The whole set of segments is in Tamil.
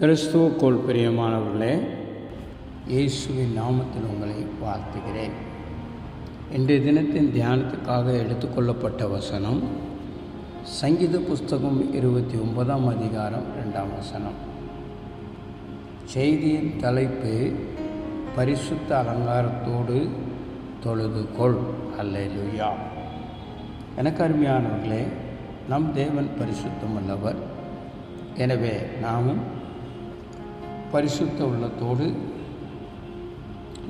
கிறிஸ்துவுக்குள் பிரியமானவர்களே இயேசுவின் நாமத்தில் உங்களை வாழ்த்துகிறேன். இன்றைய தினத்தின் தியானத்துக்காக எடுத்துக்கொள்ளப்பட்ட வசனம் சங்கீத புஸ்தகம் இருபத்தி ஒன்பதாம் அதிகாரம் ரெண்டாம் வசனம். செய்தியின் தலைப்பு பரிசுத்த அலங்காரத்தோடு தொழுது கொள். அல்லேலூயா. எனக்கு அருமையானவர்களே நம் தேவன் பரிசுத்தம் உள்ளவர். எனவே நாமும் பரிசுத்த உள்ளத்தோடு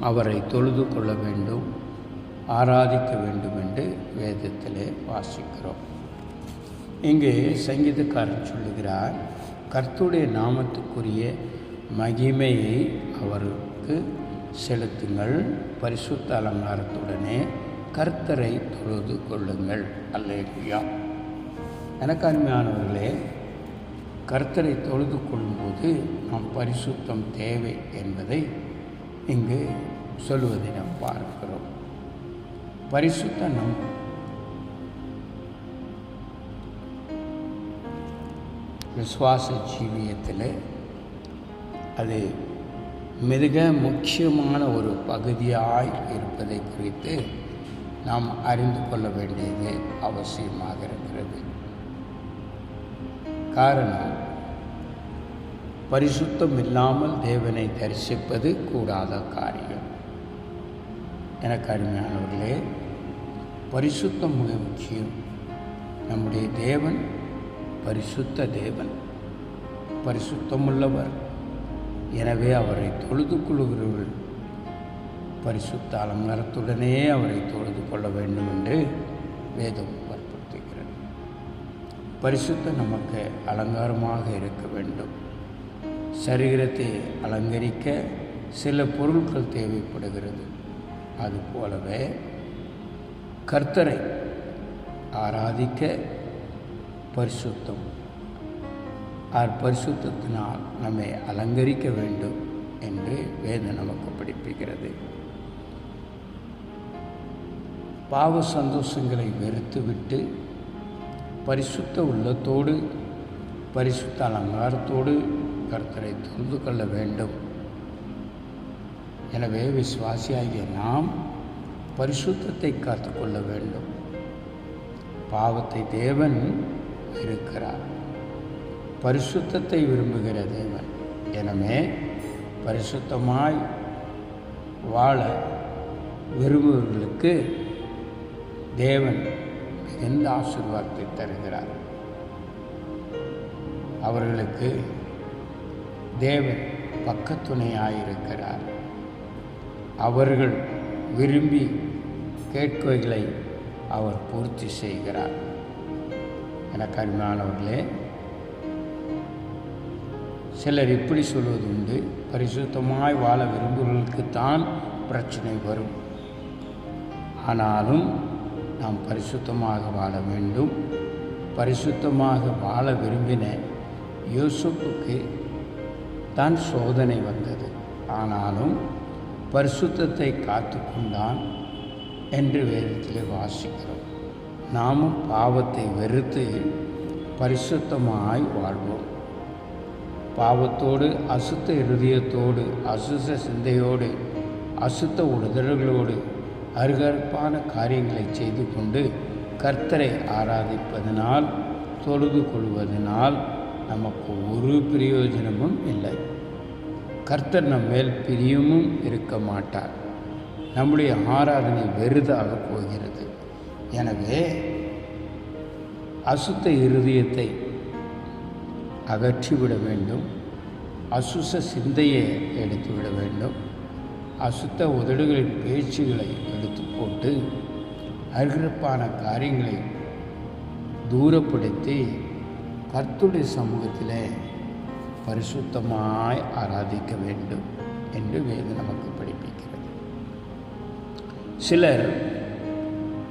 அவரை தொழுது கொள்ள வேண்டும் ஆராதிக்க வேண்டும் என்று வேதத்திலே வாசிக்கிறோம். இங்கே சங்கீதக்காரன் சொல்லுகிறார் கர்த்துடைய நாமத்துக்குரிய மகிமையை அவருக்கு செலுத்துங்கள். பரிசுத்த அலங்காரத்துடனே கர்த்தரை தொழுது கொள்ளுங்கள். அல்லேலுயா. எனக்கு அருமையானவர்களே கர்த்தரை தொழுது கொள்ளும்போது நாம் பரிசுத்தம் தேவை என்பதை இங்கு சொல்லுவதை நாம் பார்க்கிறோம். பரிசுத்த நம் விசுவாச ஜீவியத்தில் அது மிக முக்கியமான ஒரு பகுதியாய் இருப்பதை குறித்து நாம் அறிந்து கொள்ள வேண்டியது அவசியமாக இருக்கிறது. காரணம். பரிசுத்தம் இல்லாமல் தேவனை தரிசிப்பது கூடாத காரியம். எனக்கு அருமையானவர்களே பரிசுத்தம் மிக முக்கியம். நம்முடைய தேவன் பரிசுத்த தேவன் பரிசுத்தமுள்ளவர். எனவே அவரை தொழுது கொள்கிறவர்கள் பரிசுத்த அலங்காரத்துடனே அவரை தொழுது கொள்ள வேண்டும் என்று வேதம் பரிசுத்தம் நமக்கு அலங்காரமாக இருக்க வேண்டும். சரீரத்தை அலங்கரிக்க சில பொருட்கள் தேவைப்படுகிறது. அதுபோலவே கர்த்தரை ஆராதிக்க பரிசுத்தம். ஆர் பரிசுத்தத்தினால் நம்மை அலங்கரிக்க வேண்டும் என்று வேதம் நமக்கு படிப்பிக்கிறது. பாவ சந்தோஷங்களை வெறுத்துவிட்டு பரிசுத்த உள்ளத்தோடு பரிசுத்த அலங்காரத்தோடு கர்த்தரை தொழுது கொள்ள வேண்டும். எனவே விசுவாசியாகிய நாம் பரிசுத்தத்தை காத்துக்கொள்ள வேண்டும். பாவத்தை தேவன் இருக்கிறார். பரிசுத்தத்தை விரும்புகிற தேவன். எனவே பரிசுத்தமாய் வாழ விரும்புவர்களுக்கு தேவன் மிகுந்த ஆசீர்வாதத்தை தருகிறார்? அவர்களுக்கு தேவன் பக்கத்துணையாயிருக்கிறார். அவர்கள் விரும்பி கேட்கைகளை அவர் பூர்த்தி செய்கிறார். என அருமையானவர்களே சிலர் இப்படி சொல்வது உண்டு பரிசுத்தமாய் வாழ விரும்புவர்களுக்குத்தான் பிரச்சனை வரும். ஆனாலும் நாம் பரிசுத்தமாக வாழ வேண்டும். பரிசுத்தமாக வாழ விரும்பின யூசுப்புக்கு தான் சோதனை வந்தது. ஆனாலும் பரிசுத்தத்தை காத்து கொண்டான் என்று வேதத்தில் வாசிக்கிறோம். நாமும் பாவத்தை வெறுத்து பரிசுத்தமாய் வாழ்வோம். பாவத்தோடு அசுத்த இருதயத்தோடு அசுத்த சிந்தையோடு அசுத்த உடுதல்களோடு அருகற்பான காரியங்களை செய்து கொண்டு கர்த்தரை ஆராதிப்பதனால் தொழுது கொள்வதனால் நமக்கு ஒரு பிரயோஜனமும் இல்லை. கர்த்தர் நம் மேல் பிரியமும் இருக்க மாட்டார். நம்முடைய ஆராதனை வெறுதாக போகிறது. எனவே அசுத்த இருதயத்தை அகற்றிவிட வேண்டும். அசுச சிந்தையை எடுத்துவிட வேண்டும். அசுத்த உதடுகளின் பேச்சுகளை எடுத்து போட்டு அருகிருப்பான காரியங்களை தூரப்படுத்தி கர்த்துடைய சமூகத்தில் பரிசுத்தமாய் ஆராதிக்க வேண்டும் என்று வேதம் நமக்கு படிப்பிக்கிறது. சிலர்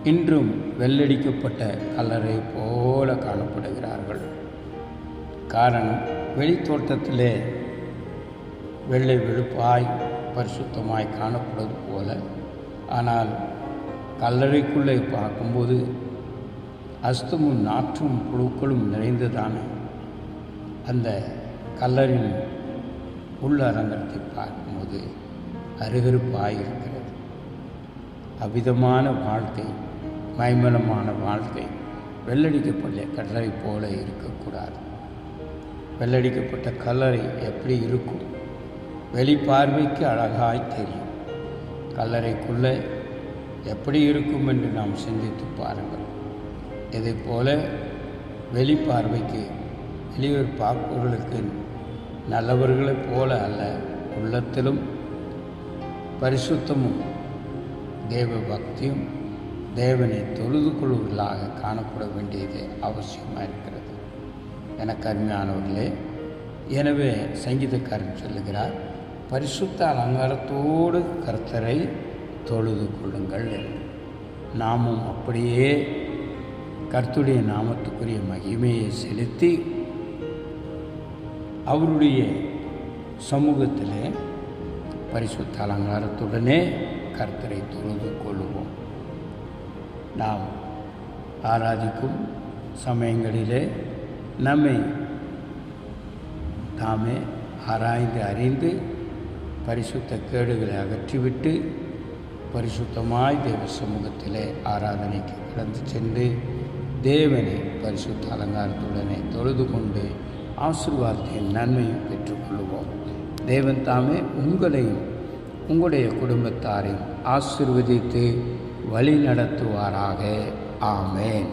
இன்றும் வெள்ளடிக்கப்பட்ட கல்லறை போல காணப்படுகிறார்கள். காரணம் வெளித்தோட்டத்திலே வெள்ளை வெளுப்பாய் பரிசுத்தமாய் காணப்படுவது போல ஆனால் கல்லறைக்குள்ளே பார்க்கும்போது அஸ்தமும் நாற்றும் புழுக்களும் நிறைந்ததான அந்த கல்லரின் உள்ளரங்கத்தை பார்க்கும்போது அருகருப்பாக இருக்கிறது அவ்விதமான வாழ்க்கை மைமனமான வாழ்க்கை வெள்ளடிக்கப்பட்ட கல்லறை போல இருக்கக்கூடாது. வெள்ளடிக்கப்பட்ட கல்லறை எப்படி இருக்கும்? வெளிப்பார்வைக்கு அழகாய் தெரியும். கல்லறைக்குள்ளே எப்படி இருக்கும் என்று நாம் சிந்தித்து பாருங்கள். இதை போல வெளிப்பார்வைக்கு வெளியூர் பார்ப்பவர்களுக்கு நல்லவர்களைப் போல அல்ல உள்ளத்திலும் பரிசுத்தமும் தேவ பக்தியும் தேவனை தொழுது கொள்வர்களாக காணப்பட வேண்டியது அவசியமாக இருக்கிறது எனக்கு அருமையானவர்களே எனவே சங்கீதக்காரன் சொல்லுகிறார் பரிசுத்த அலங்காரத்தோடு கர்த்தரை தொழுது கொள்ளுங்கள் நாமும் அப்படியே கர்த்துடைய நாமத்துக்குரிய மகிமையை செலுத்தி அவருடைய சமூகத்திலே பரிசுத்த அலங்காரத்துடனே கர்த்தரை தொழுது கொள்ளுவோம். நாம் ஆராதிக்கும் சமயங்களிலே நம்மை தாமே ஆராய்ந்து அறிந்து பரிசுத்த கேடுகளை அகற்றிவிட்டு பரிசுத்தமாய் தேவ சமூகத்திலே ஆராதனைக்கு கடந்து சென்று தேவனை பரிசுத்த அலங்காரத்துடனே தொழுது கொண்டு ஆசிர்வாதத்தின் நன்மையும் பெற்றுக்கொள்வோம் தேவன் தாமே உங்களையும் உங்களுடைய குடும்பத்தாரையும் ஆசிர்வதித்து வழி நடத்துவாராக ஆமேன்.